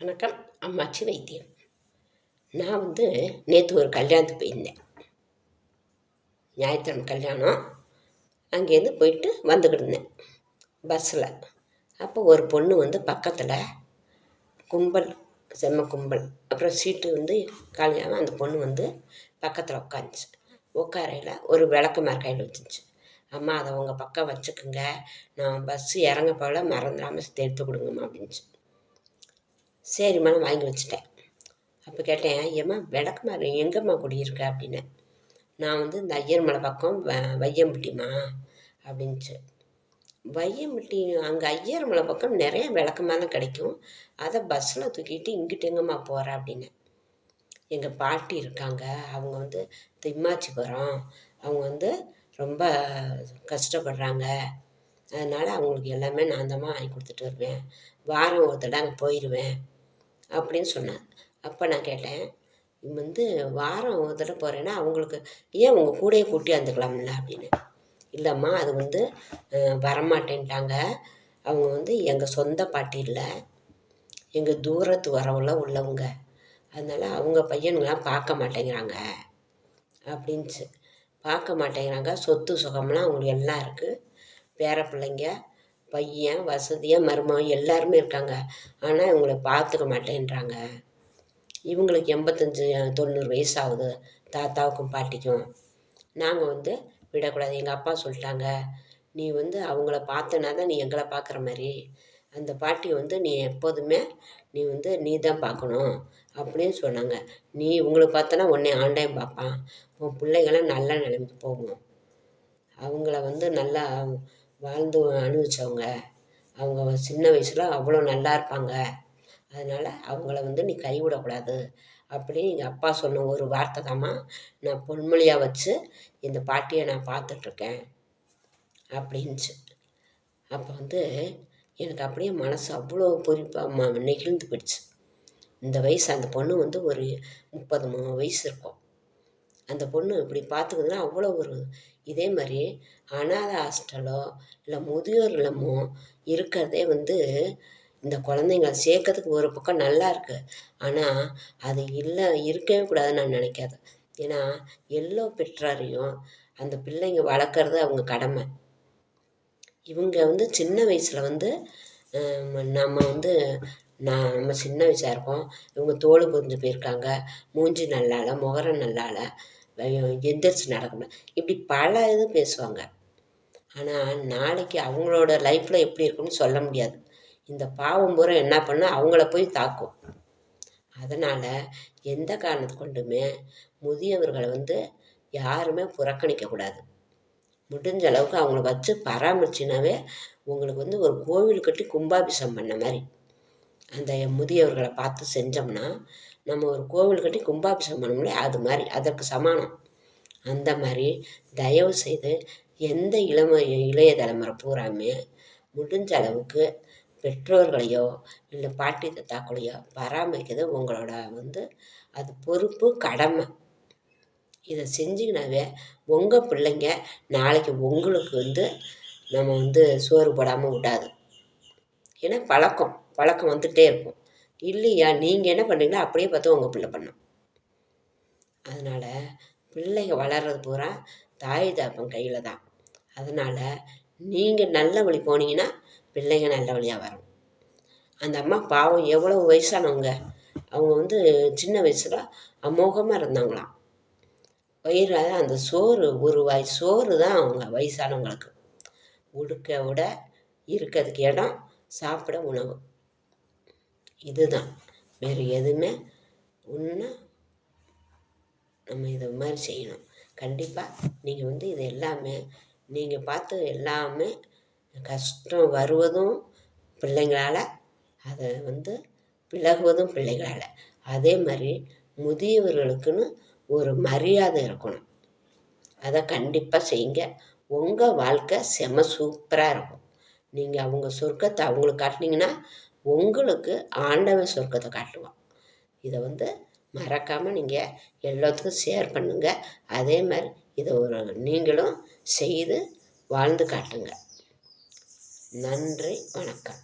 வணக்கம். அம்மாச்சி வைத்தியம். நான் வந்து நேற்று ஒரு கல்யாணத்துக்கு போயிருந்தேன். ஞாயிற்றுக்கிழமை கல்யாணம். அங்கேருந்து போயிட்டு வந்துக்கிட்டு இருந்தேன். பஸ்ஸில். அப்போ ஒரு பொண்ணு வந்து பக்கத்தில் கும்பல் செம்ம கும்பல். அப்புறம் சீட்டு வந்து காலியாக அந்த பொண்ணு வந்து பக்கத்தில் உட்காந்துச்சு உட்காரையில் ஒரு விளக்கு விளக்கமார் கையில் வச்சுச்சு அம்மா அதை உங்கள் பக்கம் வச்சுக்கோங்க. நான் பஸ்ஸு இறங்க போல மறந்துடாமல் எடுத்து கொடுங்கம்மா அப்படின்ச்சு சரிம்மா நான் வாங்கி வச்சுட்டேன். அப்போ கேட்டேன் ஏம்மா விளக்குமாறு எங்கேம்மா குடியிருக்க? அப்படின்னு. நான் வந்து இந்த ஐயர் மலை பக்கம் வ வையம்பட்டிம்மா அப்படின்ச்சு வையம்பட்டி அங்கே ஐயர் மலை பக்கம் நிறைய விளக்கமாலாம் கிடைக்கும். அதை பஸ்ஸில் தூக்கிட்டு இங்கிட்டு எங்கேம்மா போகிற அப்படின்னு. எங்கள் பாட்டி இருக்காங்க. அவங்க வந்து திம்மாச்சிபுரம். அவங்க வந்து ரொம்ப கஷ்டப்படுறாங்க. அதனால் அவங்களுக்கு எல்லாமே நான் தான் வாங்கி கொடுத்துட்டு வருவேன். வாரம் ஒரு தடவை அங்கே போயிடுவேன் அப்படின்னு சொன்னார். அப்போ நான் கேட்டேன் வந்து வாரம் ஒரு தடவை போகிறேன்னா அவங்களுக்கு ஏன் உங்கள் கூடயே கூட்டி வந்துக்கலாம்ல? அப்படின்னு. இல்லைம்மா அது வந்து வரமாட்டேன்ட்டாங்க. அவங்க வந்து எங்கள் சொந்த பாட்டி இல்லை. எங்கள் தூரத்து வரவுல உள்ளவங்க. அதனால் அவங்க பையனுங்களாம் பார்க்க மாட்டேங்கிறாங்க. அப்படின்ச்சு. பார்க்க மாட்டேங்கிறாங்க. சொத்து சுகம்லாம் அவங்களுக்கு எல்லாம் இருக்குது பேர பிள்ளைங்க பையன் வசதியாக மருமகன் எல்லாருமே இருக்காங்க. ஆனால் இவங்கள பார்த்துக்க மாட்டேன்றாங்க. இவங்களுக்கு எண்பத்தஞ்சு தொண்ணூறு வயசு ஆகுது தாத்தாவுக்கும் பாட்டிக்கும். நாங்கள் வந்து விடக்கூடாது. எங்கள் அப்பா சொல்லிட்டாங்க நீ வந்து அவங்கள பார்த்தனா தான் நீ எங்களை பார்க்குற மாதிரி. அந்த பாட்டி வந்து நீ எப்போதுமே நீ வந்து நீ தான் பார்க்கணும் அப்படின்னு சொன்னாங்க. நீ இவங்களை பார்த்தனா உன்னை ஆண்டையும் பார்ப்பான் உன் பிள்ளைங்களாம் நல்ல நிலைமைக்கு போகும். அவங்கள வந்து நல்லா வாழ்ந்து அனுபவிச்சவங்க. அவங்க சின்ன வயசில் அவ்வளோ நல்லா இருப்பாங்க அதனால் அவங்கள வந்து நீ கைவிடக்கூடாது. அப்படின்னு எங்கள் அப்பா சொன்ன ஒரு வார்த்தை தாம்மா. நான் பொன்மொழியாக வச்சு இந்த பாட்டியை நான் பார்த்துட்ருக்கேன். அப்படின்ச்சு. அப்போ வந்து எனக்கு அப்படியே மனசு அவ்வளோ பொறிப்பாக நெகிழ்ந்து போயிடுச்சு. இந்த வயசு அந்த பொண்ணு வந்து ஒரு முப்பது மூணு வயசு இருக்கும். அந்த பொண்ணு இப்படி பார்த்துக்குதுன்னா அவ்வளோ ஒரு இதே மாதிரி அனாதை ஹாஸ்டலோ இல்லை முதியோர் இல்லமோ இருக்கிறதே வந்து இந்த குழந்தைங்கள சேர்க்கறதுக்கு ஒரு பக்கம் நல்லா இருக்குது ஆனால் அது இல்லை இருக்கவே கூடாதுன்னு நான் நினைக்காது. ஏன்னா எல்லோ பெற்றாரையும் அந்த பிள்ளைங்க வளர்க்குறது அவங்க கடமை. இவங்க வந்து சின்ன வயசில் வந்து நம்ம வந்து நான் நம்ம சின்ன வயசாக இருக்கோம். இவங்க தோல் புரிஞ்சு போயிருக்காங்க. மூஞ்சி நல்லால முகரம் நல்லால எந்திரிச்சு நடக்கணும். இப்படி பல இது பேசுவாங்க. ஆனால் நாளைக்கு அவங்களோட லைஃப்பில் எப்படி இருக்கும்னு சொல்ல முடியாது. இந்த பாவம் பூரா என்ன பண்ணால் அவங்கள போய் தாக்கும். அதனால் எந்த காரணத்து கொண்டுமே முதியவர்களை வந்து யாருமே புறக்கணிக்கக்கூடாது முடிஞ்ச அளவுக்கு அவங்கள வச்சு பராமரிச்சினாவே உங்களுக்கு வந்து ஒரு கோவில் கட்டி கும்பாபிஷம் பண்ண மாதிரி. அந்த முதியவர்களை பார்த்து செஞ்சோம்னா நம்ம ஒரு கோவில் கட்டி கும்பாபிஷேகம் பண்ணோம்ல அது மாதிரி அதற்கு சமானம். அந்த மாதிரி தயவு செய்து எந்த இளம இளைய தலைமுறை பூராமே முடிஞ்ச அளவுக்கு பெற்றோர்களையோ இல்லை பாட்டி தத்தாக்களையோ பராமரிக்கிறது உங்களோட வந்து அது பொறுப்பு கடமை. இதை செஞ்சிங்கனாவே உங்கள் பிள்ளைங்க நாளைக்கு உங்களுக்கு வந்து நம்ம வந்து சோறு போடாமல் விடாது. ஏன்னா பழக்கம் பழக்கம் வந்துகிட்டே இருக்கும். இல்லையா? நீங்கள் என்ன பண்ணுறீங்களோ அப்படியே பார்த்து உங்கள் பிள்ளை பண்ணும். அதனால் பிள்ளைங்க வளர்றது பூரா தாய் தாப்பன் கையில் தான். அதனால் நீங்கள் நல்ல வழி போனீங்கன்னா பிள்ளைங்க நல்ல வழியாக வரும். அந்த அம்மா பாவம் எவ்வளோ வயசானவங்க. அவங்க வந்து சின்ன வயசில் அமோகமாக இருந்தாங்களாம். வயிறு அந்த சோறு ஒரு வாய் சோறு தான் அவங்க வயசானவங்களுக்கு. உடுக்க விட இருக்கிறதுக்கு இடம் சாப்பிட உணவு. இதுதான். வேறு எதுவுமே ஒன்று நம்ம இதை மாதிரி செய்யணும். கண்டிப்பாக நீங்கள் வந்து இது எல்லாமே நீங்கள் பார்த்து எல்லாமே கஷ்டம் வருவதும் பிள்ளைங்களால் அதை வந்து விலகுவதும் பிள்ளைகளால் அதே மாதிரி முதியவர்களுக்குன்னு ஒரு மரியாதை இருக்கணும். அதை கண்டிப்பாக செய்யுங்க. உங்கள் வாழ்க்கை செம சூப்பராக இருக்கும். நீங்கள் அவங்க சொர்க்கத்தை அவங்களுக்கு காட்டினீங்கன்னா உங்களுக்கு ஆண்டவன் சொர்க்கத்தை காட்டுவான். இதை வந்து மறக்காமல் நீங்கள் எல்லாத்துக்கும் ஷேர் பண்ணுங்கள் அதே மாதிரி இதை ஒரு நீங்களும் செய்து வாழ்ந்து காட்டுங்க. நன்றி வணக்கம்.